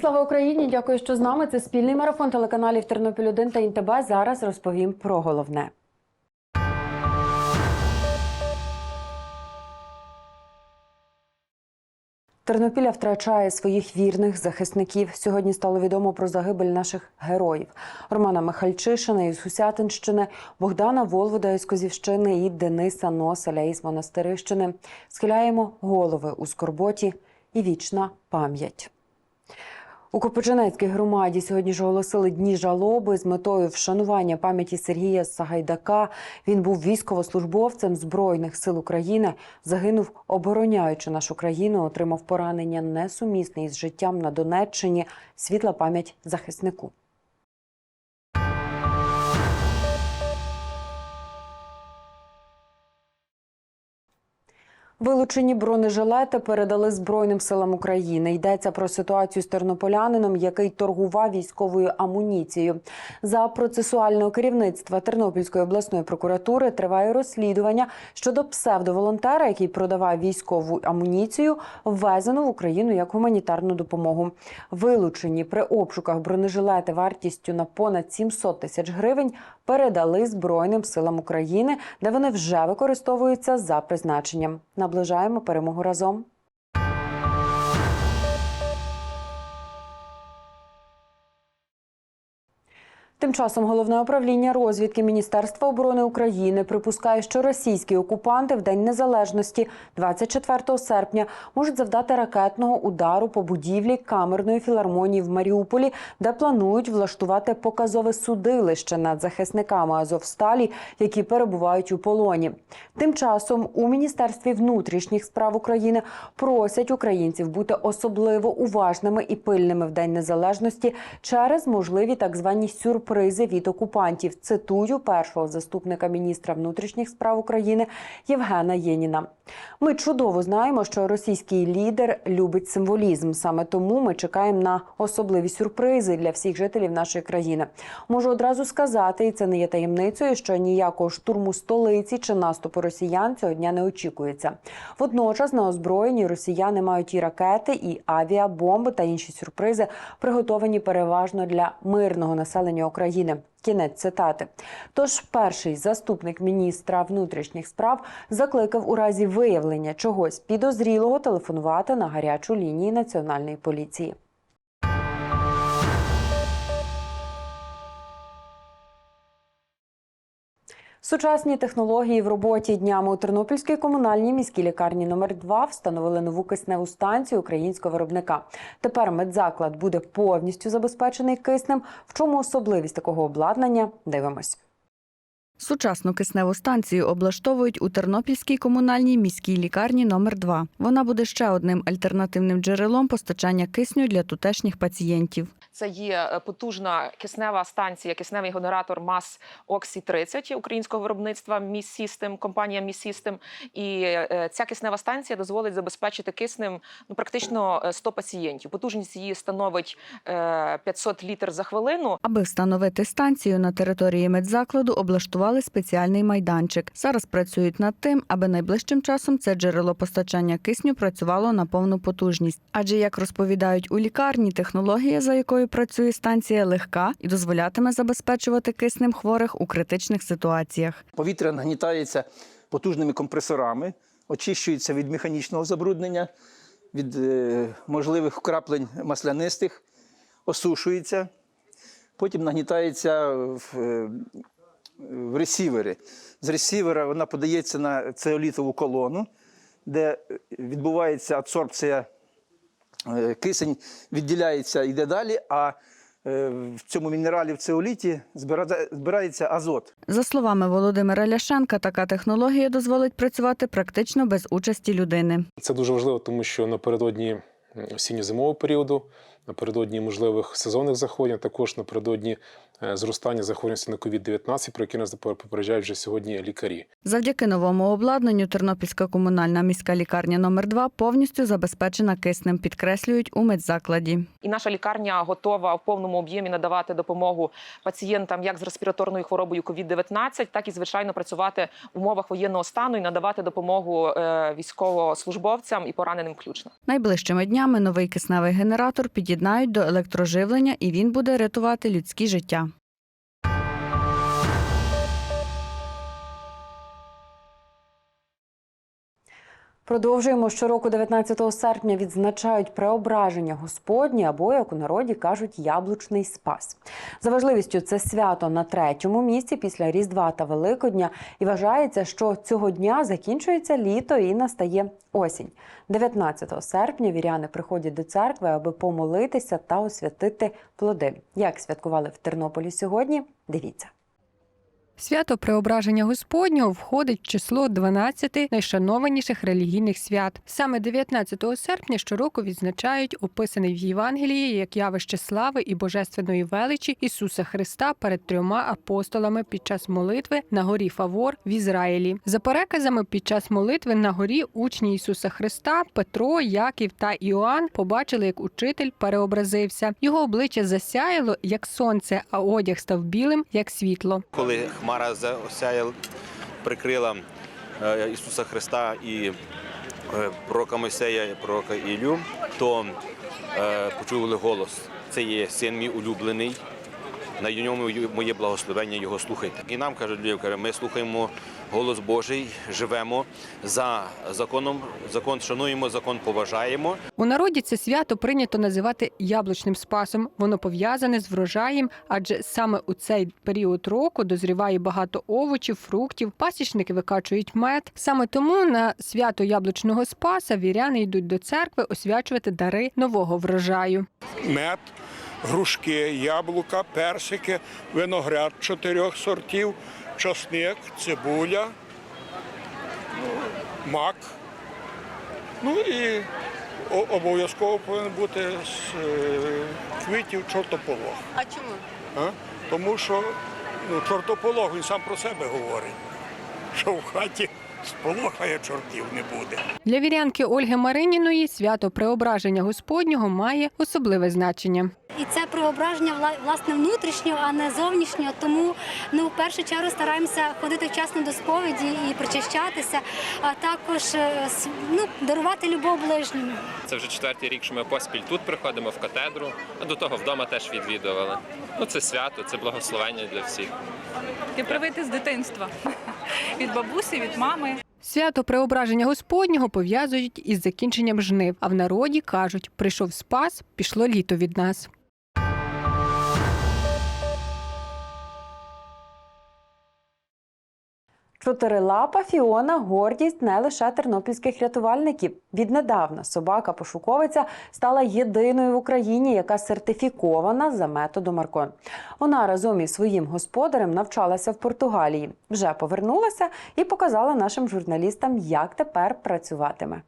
Слава Україні! Дякую, що з нами. Це спільний марафон телеканалів Тернопіль 1 та ІНТБ. Зараз розповім про головне. Тернопіля втрачає своїх вірних захисників. Сьогодні стало відомо про загибель наших героїв: Романа Михальчишина із Гусятинщини, Богдана Волвода із Козівщини і Дениса Носеля із Монастирищини. Схиляємо голови у скорботі і вічна пам'ять. У Копичинецькій громаді сьогодні ж оголосили дні жалоби з метою вшанування пам'яті Сергія Сагайдака. Він був військовослужбовцем Збройних сил України, загинув, обороняючи нашу країну, отримав поранення несумісне із життям на Донеччині. Світла пам'ять захиснику. Вилучені бронежилети передали Збройним силам України. Йдеться про ситуацію з тернополянином, який торгував військовою амуніцією. За процесуального керівництва Тернопільської обласної прокуратури триває розслідування щодо псевдоволонтера, який продавав військову амуніцію, ввезену в Україну як гуманітарну допомогу. Вилучені при обшуках бронежилети вартістю на понад 700 тисяч гривень передали Збройним силам України, де вони вже використовуються за призначенням. Наближаємо перемогу разом. Тим часом головне управління розвідки Міністерства оборони України припускає, що російські окупанти в День Незалежності 24 серпня можуть завдати ракетного удару по будівлі камерної філармонії в Маріуполі, де планують влаштувати показове судилище над захисниками Азовсталі, які перебувають у полоні. Тим часом у Міністерстві внутрішніх справ України просять українців бути особливо уважними і пильними в День Незалежності через можливі так звані сюрпризи від окупантів. Цитую першого заступника міністра внутрішніх справ України Євгена Єніна. Ми чудово знаємо, що російський лідер любить символізм. Саме тому ми чекаємо на особливі сюрпризи для всіх жителів нашої країни. Можу одразу сказати, і це не є таємницею, що ніякого штурму столиці чи наступу росіян цього дня не очікується. Водночас на озброєнні росіяни мають і ракети, і авіабомби та інші сюрпризи, приготовані переважно для мирного населення України. Кінець цитати. Тож перший заступник міністра внутрішніх справ закликав у разі виявлення чогось підозрілого телефонувати на гарячу лінію національної поліції. Сучасні технології в роботі днями у Тернопільській комунальній міській лікарні номер 2 встановили нову кисневу станцію українського виробника. Тепер медзаклад буде повністю забезпечений киснем. В чому особливість такого обладнання? Дивимось. Сучасну кисневу станцію облаштовують у Тернопільській комунальній міській лікарні номер 2 Вона буде ще одним альтернативним джерелом постачання кисню для тутешніх пацієнтів. Це є е, потужна киснева станція, кисневий генератор МАС Оксі 30 українського виробництва Міс компанія Міс. І е, ця киснева станція дозволить забезпечити киснем ну практично е, 100 пацієнтів. Потужність її становить е, 500 літр за хвилину. Аби встановити станцію на території медзакладу, облаштували спеціальний майданчик. Зараз працюють над тим, аби найближчим часом це джерело постачання кисню працювало на повну потужність. Адже, як розповідають у лікарні, технологія, за якою працює станція, легка і дозволятиме забезпечувати киснем хворих у критичних ситуаціях. Повітря нагнітається потужними компресорами, очищується від механічного забруднення, від е, можливих вкраплень маслянистих, осушується, потім нагнітається в, е, в ресівери. З ресівера вона подається на цеолітову колону, де відбувається адсорбція кисень, відділяється йде далі, а е, в цьому мінералі в цеоліті збира- збирається азот. За словами Володимира Ляшенка, така технологія дозволить працювати практично без участі людини. Це дуже важливо, тому що напередодні осінньо-зимового періоду, напередодні можливих сезонних захворювань, також напередодні е, зростання захворюваності на COVID-19, про які нас попереджають вже сьогодні лікарі. Завдяки новому обладнанню Тернопільська комунальна міська лікарня номер 2 повністю забезпечена киснем, підкреслюють у медзакладі. І наша лікарня готова в повному об'ємі надавати допомогу пацієнтам як з респіраторною хворобою COVID-19, так і звичайно працювати в умовах воєнного стану і надавати допомогу е, військовослужбовцям і пораненим включно. Найближчими днями новий кисневий генератор під'єднають до електроживлення, і він буде рятувати людські життя. Продовжуємо щороку 19 серпня відзначають преображення Господнє або, як у народі кажуть, яблучний спас. За важливістю це свято на третьому місці після Різдва та Великодня, і вважається, що цього дня закінчується літо і настає осінь. 19 серпня віряни приходять до церкви, аби помолитися та освятити плоди. Як святкували в Тернополі сьогодні? Дивіться. Свято Преображення Господнього входить в число 12 найшанованіших релігійних свят. Саме 19 серпня щороку відзначають описаний в Євангелії як явище слави і божественної величі Ісуса Христа перед трьома апостолами під час молитви на горі Фавор в Ізраїлі. За переказами, під час молитви на горі учні Ісуса Христа Петро, Яків та Іоанн побачили, як учитель переобразився. Його обличчя засяяло як сонце, а одяг став білим як світло. коли хмара осяяла, прикрила е, Ісуса Христа і е, пророка Мойсея, і пророка Ілю, то е, почули голос. Це є син мій улюблений. На ньому моє благословення, його слухайте. І нам кажуть, люди, ми слухаємо голос Божий, живемо за законом, закон шануємо, закон поважаємо. У народі це свято прийнято називати яблучним спасом. Воно пов'язане з врожаєм, адже саме у цей період року дозріває багато овочів, фруктів, пасічники викачують мед. Саме тому на свято яблучного спаса віряни йдуть до церкви освячувати дари нового врожаю. мед, грушки, яблука, персики, виноград чотирьох сортів, часник, цибуля, мак. Ну і обов'язково повинен бути з е, квітів чортополох. А чому? А? Тому що ну, чортополог він сам про себе говорить, що в хаті сполохає чортів не буде. Для вірянки Ольги Мариніної свято Преображення Господнього має особливе значення. І це преображення власне внутрішнього, а не зовнішнього. Тому ну, в першу чергу стараємося ходити вчасно до сповіді і причащатися, а також е, ну, дарувати любов ближньому. Це вже четвертий рік, що ми поспіль тут приходимо в катедру, а до того вдома теж відвідували. Ну це свято, це благословення для всіх. Ти привити з дитинства від бабусі, від мами. Свято Преображення Господнього пов'язують із закінченням жнив, а в народі кажуть: прийшов спас, пішло літо від нас. Чотирилапа Фіона гордість не лише тернопільських рятувальників. Віднедавна собака-пошуковиця стала єдиною в Україні, яка сертифікована за методом Аркон. Вона разом із своїм господарем навчалася в Португалії. Вже повернулася і показала нашим журналістам, як тепер працюватиме.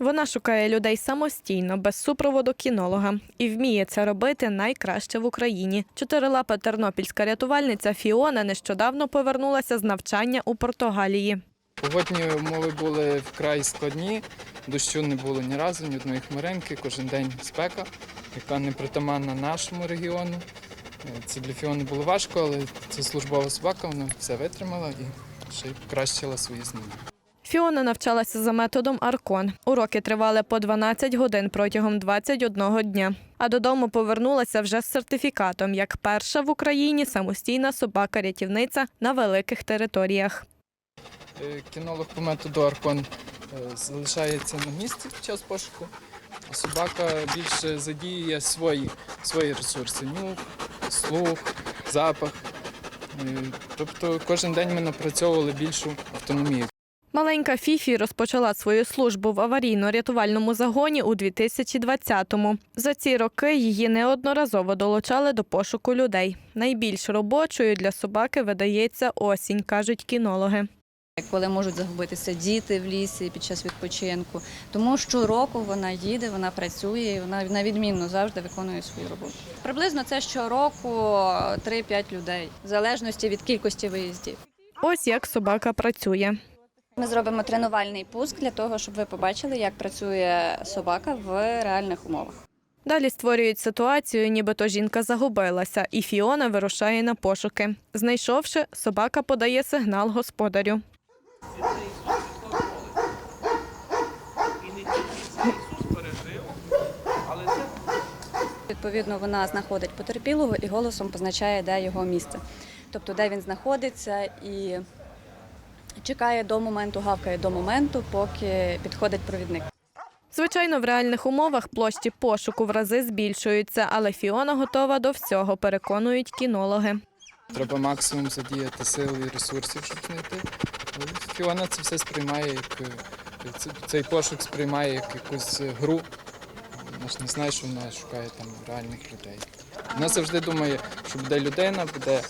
Вона шукає людей самостійно, без супроводу кінолога, і вміє це робити найкраще в Україні. Чотирилапа тернопільська рятувальниця Фіона нещодавно повернулася з навчання у Португалії. Погодні умови були вкрай складні, дощу не було ні разу, ні одної хмаринки, кожен день спека, яка не притаманна нашому регіону. Це для Фіони було важко, але це службова собака, вона все витримала і ще й покращила свої знання. Фіона навчалася за методом Аркон. Уроки тривали по 12 годин протягом 21 дня. А додому повернулася вже з сертифікатом як перша в Україні самостійна собака-рятівниця на великих територіях. Е, Кінолог по методу Аркон е, залишається на місці під час пошуку, а собака більше задіює свої, свої ресурси нюх, слух, запах. Е, Тобто кожен день ми напрацьовували більшу автономію. Маленька Фіфі розпочала свою службу в аварійно-рятувальному загоні у 2020-му. За ці роки її неодноразово долучали до пошуку людей. Найбільш робочою для собаки видається осінь, кажуть кінологи. коли можуть загубитися діти в лісі під час відпочинку. Тому щороку вона їде, вона працює, і вона на відмінно завжди виконує свою роботу. Приблизно це щороку 3-5 людей, в залежності від кількості виїздів. Ось як собака працює. Ми зробимо тренувальний пуск для того, щоб ви побачили, як працює собака в реальних умовах. Далі створюють ситуацію, нібито жінка загубилася, і Фіона вирушає на пошуки. Знайшовши, собака подає сигнал господарю. Відповідно, вона знаходить потерпілого і голосом позначає, де його місце. Тобто, де він знаходиться і чекає до моменту, гавкає до моменту, поки підходить провідник. Звичайно, в реальних умовах площі пошуку в рази збільшуються, але Фіона готова до всього, переконують кінологи. Треба максимум задіяти сил і ресурсів, щоб знайти. Фіона це все сприймає як е, цей пошук сприймає як якусь гру. Вона ж не знає, що вона шукає там реальних людей. Вона завжди думає, що буде людина, буде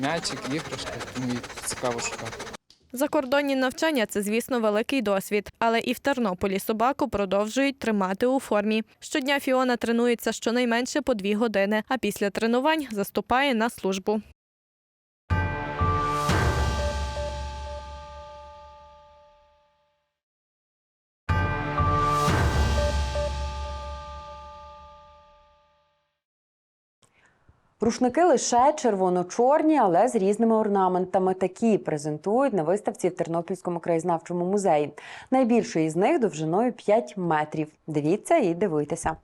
м'ячик, іграшка, тому їй цікаво шукати. Закордонні навчання це, звісно, великий досвід, але і в Тернополі собаку продовжують тримати у формі. Щодня Фіона тренується щонайменше по дві години, а після тренувань заступає на службу. Рушники лише червоно-чорні, але з різними орнаментами. Такі презентують на виставці в Тернопільському краєзнавчому музеї. Найбільший із них довжиною 5 метрів. Дивіться і дивуйтеся.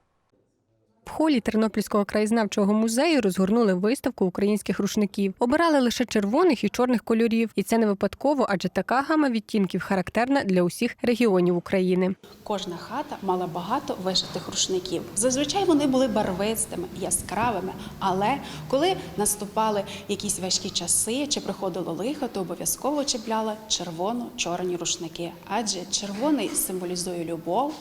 Холі Тернопільського краєзнавчого музею розгорнули виставку українських рушників. Обирали лише червоних і чорних кольорів, і це не випадково, адже така гама відтінків характерна для усіх регіонів України. Кожна хата мала багато вишитих рушників. Зазвичай вони були барвистими, яскравими. Але коли наступали якісь важкі часи чи приходило лихо, то обов'язково чіпляли червоно-чорні рушники. Адже червоний символізує любов,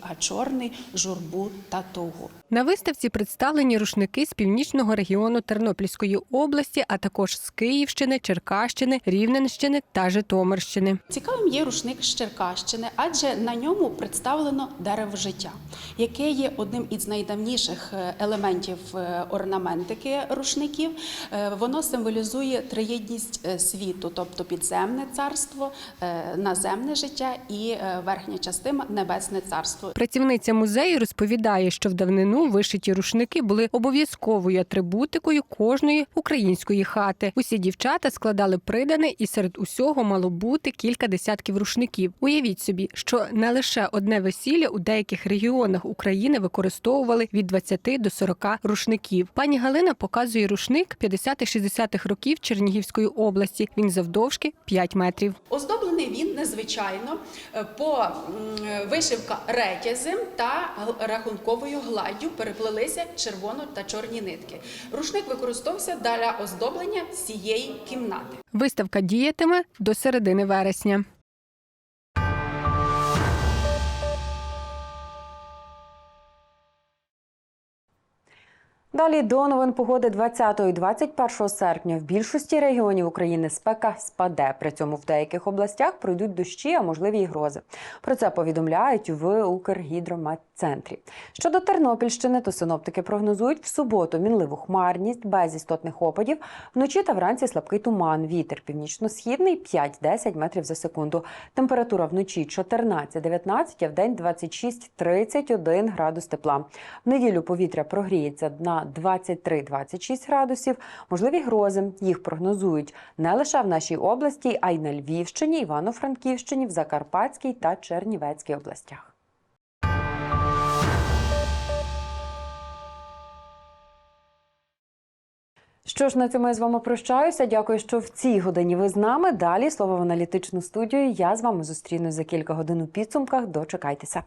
а чорний журбу та тугу. На виставці представлені рушники з північного регіону Тернопільської області, а також з Київщини, Черкащини, Рівненщини та Житомирщини. Цікавим є рушник з Черкащини, адже на ньому представлено дерево життя, яке є одним із найдавніших е, елементів е, орнаментики рушників. Е, Воно символізує триєдність світу, тобто підземне царство, наземне життя і верхня частина небесне царство. Працівниця музею розповідає, що в давнину вишиті рушники були обов'язковою атрибутикою кожної української хати. Усі дівчата складали придане, і серед усього мало бути кілька десятків рушників. Уявіть собі, що не лише одне весілля у деяких регіонах України використовували від 20 до 40 рушників. Пані Галина показує рушник 50-60-х років Чернігівської області. Він завдовжки 5 метрів. Оздоблений він незвичайно е, по вишивка ретязем та рахунковою гладдю переплелися червоно та чорні нитки. Рушник використовувався для оздоблення всієї кімнати. Виставка діятиме до середини вересня. Далі до новин погоди 20 і 21 серпня в більшості регіонів України спека спаде. При цьому в деяких областях пройдуть дощі, а можливі й грози. Про це повідомляють в Укргідрометцентрі. Щодо Тернопільщини, то синоптики прогнозують в суботу мінливу хмарність без істотних опадів. Вночі та вранці слабкий туман. Вітер північно-східний 5-10 метрів за секунду. Температура вночі 14-19, а в день 26-31 градус тепла. В неділю повітря прогріється на 23-26 градусів. Можливі грози. Їх прогнозують не лише в нашій області, а й на Львівщині, Івано-Франківщині, в Закарпатській та Чернівецькій областях. Що ж, на цьому я з вами прощаюся. Дякую, що в цій годині ви з нами. Далі слово в аналітичну студію. Я з вами зустрінусь за кілька годин у підсумках. Дочекайтеся.